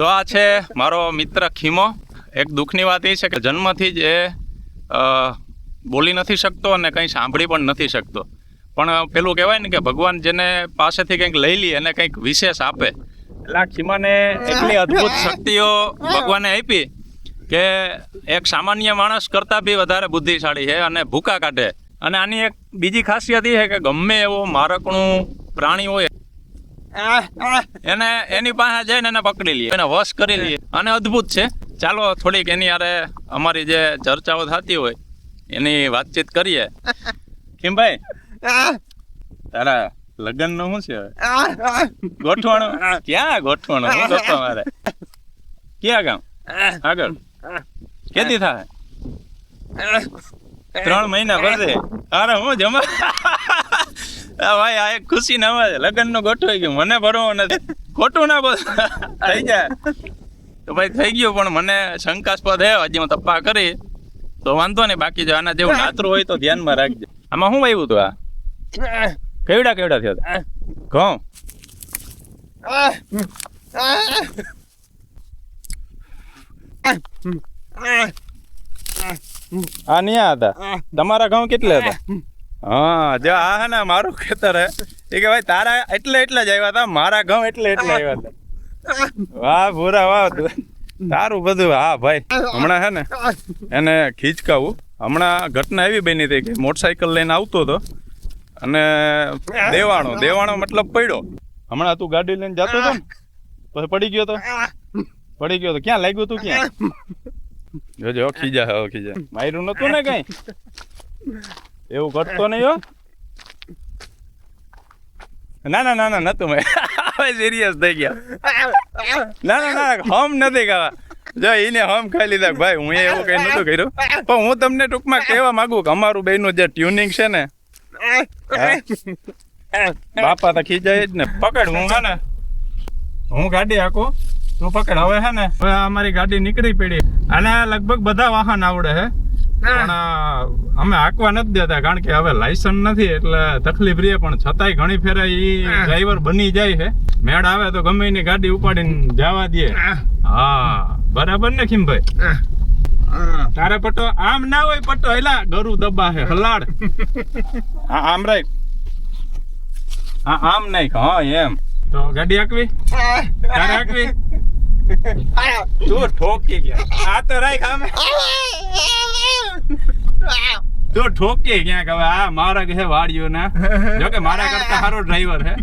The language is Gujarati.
તો આ છે મારો મિત્ર ખીમો. એક દુઃખની વાત એ છે કે જન્મથી જ એ બોલી નથી શકતો અને કંઈ સાંભળી પણ નથી શકતો. પણ પેલું કહેવાય ને કે ભગવાન જેને પાસેથી કંઈક લઈ લે એને કંઈક વિશેષ આપે. એટલે આ ખીમાને એટલી અદ્ભુત શક્તિઓ ભગવાને આપી કે એક સામાન્ય માણસ કરતાં બી વધારે બુદ્ધિશાળી છે અને ભૂકા કાઢે. અને આની એક બીજી ખાસિયત એ છે કે ગમે એવો મારકણું પ્રાણી હોય એને, એની પાસે જઈને એને પકડી લઈએ. એને વશ કરી લઈએ. અને અદ્ભુત છે. ચાલો થોડીક એની યારે અમારી જે ચર્ચાઓ થતી હોય, એની વાતચીત કરીએ. ખીમભાઈ તારા લગ્નનું શું છે ગોઠવણ? ક્યાં ગોઠવણ? હું ગોઠવા મારે? ક્યાં ગામ? આગળ. કેદી થાય? ત્રણ મહિના પછી? અરે હું જમા ભાઈ, આ એક ખુશી ના આવે લગ્નનું ગોઠવાઈ ગયું. મને ભરવો નથી. ખોટું ના બોલ. થઈ જાય. તો ભાઈ, થઈ ગયું, પણ મને શંકાસ્પદ હે. હજી હું તપ્પા કરી. તો વાંધો નહીં, બાકી જો આના જેવું નાતરું હોય તો ધ્યાનમાં રાખજો. આમાં શું આવ્યું તું આ? કેવડા કેવડા થયા ઘઉં. આ નહીં હતા. તમારા ઘઉં કેટલા હતા? હા, જો આ હે ને મારું ખેતર હે. એ કે ભાઈ, તારા એટલે એટલે જ આવ્યા હતા, મારા ઘઉં એટલે એટલે આવ્યા હતા. વાહ, ભૂરા, વાહ. તારું બધું, હા, ભાઈ. હમણાં હે ને, એને ખીચકાવું. હમણાં ઘટના એવી બની હતી કે મોટરસાયકલ લઈને આવતો હતો અને દેવાણો દેવાણો મતલબ પડ્યો. હમણાં તું ગાડી લઈને જતો હતો ને, પછી પડી ગયો તો? પડી ગયો તો. ક્યાં લાગ્યું તું ક્યાં? જોજો, ખીજા હો ખીજા. માર્યું નતું ને કઈ? એવું ઘટતો નહીં હો. ના ના ના ના, નતું મેં. સિરિયસ થઈ ગયા. ના ના ના, હમ નથી ખાવા. જો એને હમ ખાઈ લીધા. ભાઈ, હું એવું કઈ નતું કર્યું. પણ હું તમને ટૂંકમાં કહેવા માંગુ કે અમારું બેનું જે ટ્યુનિંગ છે ને બાપા તો ખીજાય જ ને. પકડ, હું હે ને, હું ગાડી હાકું. તું પકડ. હવે હે ને, હવે અમારી ગાડી નીકળી પડી. અને લગભગ બધા વાહન આવડે હે. પણ અમે હાંકવા નથી દેતા કારણ કે હવે લાયસન્સ નથી એટલે તકલીફ રહે પણ છતાંય ઘણી ફેરે એ ડ્રાઈવર બની જાય છે. મેળ આવે તો ગમે એની ગાડી ઉપાડીને જવા દે. હા. બરાબર ને ખીમભાઈ? તારે પટ્ટો આમ ના હોય પટ્ટો એલા ગરુ દબા હે હલાડ. હા આમ રાઈ હા આમ નાખ હા એમ. તો ગાડી આકવી તારે હાંકવી તું ઠોકી ગયા આ તો રાખ આમે તું ઠોકી ક્યાંક હવે આ મારા કે વાડીઓ ના જો કે મારા કરતા સારો ડ્રાઈવર હે